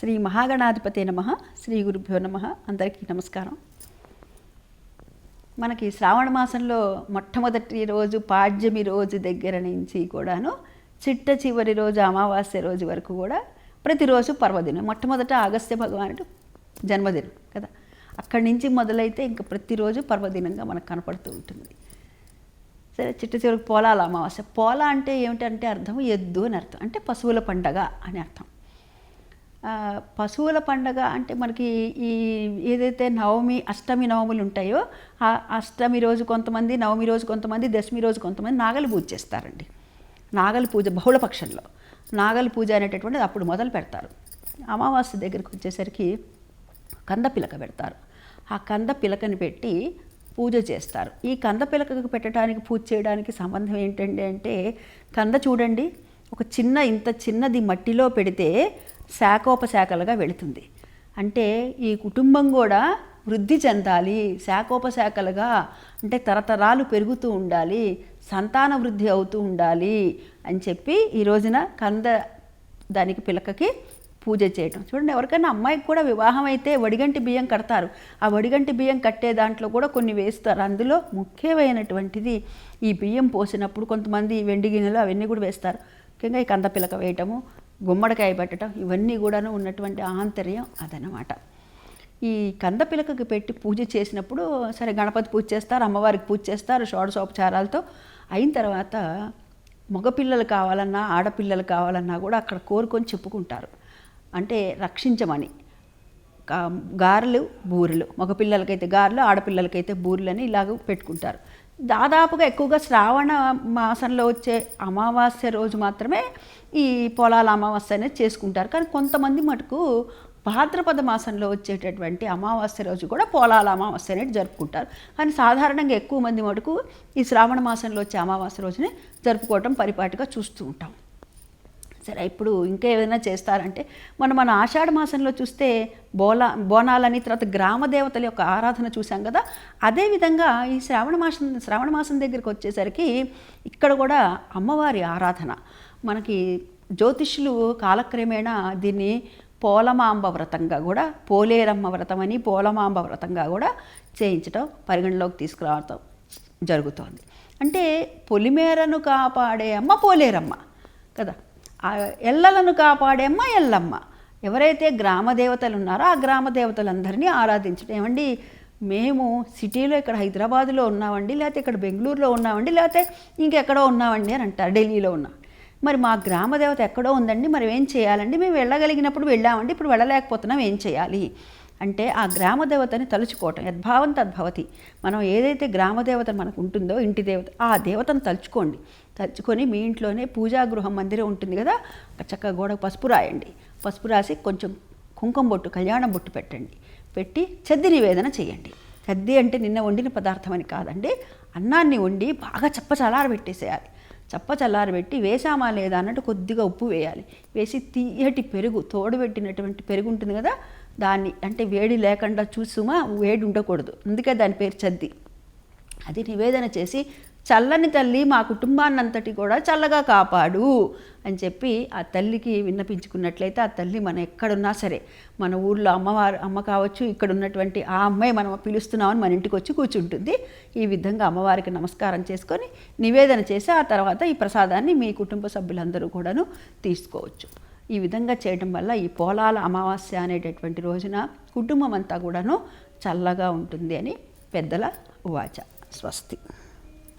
శ్రీ మహాగణాధిపతి నమ శ్రీ గురుభ్యో నమ. అందరికీ నమస్కారం. మనకి శ్రావణ మాసంలో మొట్టమొదటి రోజు పాడ్యమి రోజు దగ్గర నుంచి కూడాను చిట్ట చివరి రోజు అమావాస్య రోజు వరకు కూడా ప్రతిరోజు పర్వదినం. మొట్టమొదట అగస్త్య భగవానుడు జన్మదినం కదా. అక్కడి నుంచి మొదలైతే ఇంకా ప్రతిరోజు పర్వదినంగా మనకు కనపడుతూ ఉంటుంది. సరే చిట్ట చివరికి పోలాల అమావాస్య. పోలా అంటే ఏమిటంటే అర్థం ఎద్దు అని అర్థం. అంటే పశువుల పండగ అని అర్థం. పశువుల పండగ అంటే మనకి ఈ ఏదైతే నవమి అష్టమి నవములు ఉంటాయో ఆ అష్టమి రోజు కొంతమంది నవమి రోజు కొంతమంది దశమి రోజు కొంతమంది నాగలి పూజ చేస్తారండి. నాగలి పూజ బహుళపక్షంలో నాగలి పూజ అనేటటువంటిది అప్పుడు మొదలు పెడతారు. అమావాస్య దగ్గరికి వచ్చేసరికి కంద పిలక పెడతారు. ఆ కంద పిలకని పెట్టి పూజ చేస్తారు. ఈ కంద పిలకకు పెట్టడానికి పూజ చేయడానికి సంబంధం ఏంటండి అంటే కంద చూడండి ఒక చిన్న ఇంత చిన్నది మట్టిలో పెడితే శాఖోపశాఖలుగా వెళుతుంది. అంటే ఈ కుటుంబం కూడా వృద్ధి చెందాలి శాఖోపశాఖలుగా అంటే తరతరాలు పెరుగుతూ ఉండాలి సంతాన వృద్ధి అవుతూ ఉండాలి అని చెప్పి ఈ రోజున కంద దానికి పిలకకి పూజ చేయటం. చూడండి ఎవరికైనా అమ్మాయికి కూడా వివాహం అయితే వడిగంటి బియ్యం కడతారు. ఆ వడిగంటి బియ్యం కట్టే దాంట్లో కూడా కొన్ని వేస్తారు. అందులో ముఖ్యమైనటువంటిది ఈ బియ్యం పోసినప్పుడు కొంతమంది వెండి గిన్నెలు అవన్నీ కూడా వేస్తారు. ముఖ్యంగా ఈ కంద పిలక వేయటము గుమ్మడికాయ పెట్టడం ఇవన్నీ కూడాను ఉన్నటువంటి ఆంతర్యం అదనమాట. ఈ కందపిలకకి పెట్టి పూజ చేసినప్పుడు సరే గణపతి పూజ చేస్తారు అమ్మవారికి పూజ చేస్తారు షోడశోపచారాలతో అయిన తర్వాత మగపిల్లలు కావాలన్నా ఆడపిల్లలు కావాలన్నా కూడా అక్కడ కోరుకొని చెప్పుకుంటారు. అంటే రక్షించమని. గారెలు బూరెలు. మగపిల్లలకైతే గారెలు ఆడపిల్లలకైతే బూరెలు అని ఇలాగ పెట్టుకుంటారు. దాదాపుగా ఎక్కువగా శ్రావణ మాసంలో వచ్చే అమావాస్య రోజు మాత్రమే ఈ పొలాల అమావాస్య అనేది చేసుకుంటారు. కానీ కొంతమంది మటుకు భాద్రపద మాసంలో వచ్చేటటువంటి అమావాస్య రోజు కూడా పోలాల అమావాస్య అనేది జరుపుకుంటారు. కానీ సాధారణంగా ఎక్కువ మంది మటుకు ఈ శ్రావణ మాసంలో వచ్చే అమావాస్య రోజునే జరుపుకోవటం పరిపాటిగా చూస్తూ ఉంటాం. సరే ఇప్పుడు ఇంకా ఏదైనా చేస్తారంటే మనం మన ఆషాఢ మాసంలో చూస్తే బోలా బోనాలని తర్వాత గ్రామ దేవతల యొక్క ఆరాధన చూసాం కదా అదేవిధంగా ఈ శ్రావణ మాసం శ్రావణ మాసం దగ్గరికి వచ్చేసరికి ఇక్కడ కూడా అమ్మవారి ఆరాధన. మనకి జ్యోతిష్యులు కాలక్రమేణా దీన్ని పోలమాంబ వ్రతంగా కూడా పోలేరమ్మ వ్రతం అని పోలమాంబ వ్రతంగా కూడా చేయించడం పరిగణలోకి తీసుకురావటం జరుగుతోంది. అంటే పొలిమేరను కాపాడే అమ్మ పోలేరమ్మ కదా. ఆ ఎల్లలను కాపాడేమ్మ ఎల్లమ్మ. ఎవరైతే గ్రామ దేవతలు ఉన్నారో ఆ గ్రామ దేవతలందరినీ ఆరాధించడం. ఏమండి? మేము సిటీలో ఇక్కడ హైదరాబాద్లో ఉన్నామండి లేకపోతే ఇక్కడ బెంగళూరులో ఉన్నామండి లేకపోతే ఇంకెక్కడో ఉన్నామండి అని అంటారు ఢిల్లీలో ఉన్నాం. మరి మా గ్రామ దేవత ఎక్కడో ఉందండి మరి ఏం చేయాలండి? మేము వెళ్ళగలిగినప్పుడు వెళ్ళామండి ఇప్పుడు వెళ్ళలేకపోతున్నాం ఏం చేయాలి? అంటే ఆ గ్రామ దేవతని తలుచుకోవటం యద్భావం తద్భవతి. మనం ఏదైతే గ్రామ దేవత మనకు ఉంటుందో ఇంటి దేవత ఆ దేవతను తలుచుకోండి. తలుచుకొని మీ ఇంట్లోనే పూజా గృహం మందిరం ఉంటుంది కదా ఒక చక్కగా గోడకు పసుపు రాయండి. పసుపు రాసి కొంచెం కుంకుమ బొట్టు కళ్యాణం బొట్టు పెట్టండి. పెట్టి చద్ది నివేదన చేయండి. చద్ది అంటే నిన్న వండిన పదార్థం అని కాదండి అన్నాన్ని వండి బాగా చప్ప చల్లారబెట్టేసేయాలి చప్ప చల్లారబెట్టి వేసామా లేదా అన్నట్టు కొద్దిగా ఉప్పు వేయాలి. వేసి తీయటి పెరుగు తోడుబెట్టినటువంటి పెరుగు ఉంటుంది కదా దాన్ని అంటే వేడి లేకుండా చూసుమా వేడి ఉండకూడదు. అందుకే దాని పేరు చద్ది. అది నివేదన చేసి చల్లని తల్లి మా కుటుంబాన్నంతటి కూడా చల్లగా కాపాడు అని చెప్పి ఆ తల్లికి విన్నపించుకున్నట్లయితే ఆ తల్లి మనం ఎక్కడున్నా సరే మన ఊర్లో అమ్మవారు అమ్మ కావచ్చు ఇక్కడ ఉన్నటువంటి ఆ అమ్మాయి మనం పిలుస్తున్నామని మన ఇంటికి వచ్చి కూర్చుంటుంది. ఈ విధంగా అమ్మవారికి నమస్కారం చేసుకొని నివేదన చేసి ఆ తర్వాత ఈ ప్రసాదాన్ని మీ కుటుంబ సభ్యులందరూ కూడాను తీసుకోవచ్చు. ఈ విధంగా చేయడం వల్ల ఈ పోలాల అమావాస్య అనేటటువంటి రోజున కుటుంబం అంతా కూడాను చల్లగా ఉంటుంది అని పెద్దల వాచ. స్వస్తి.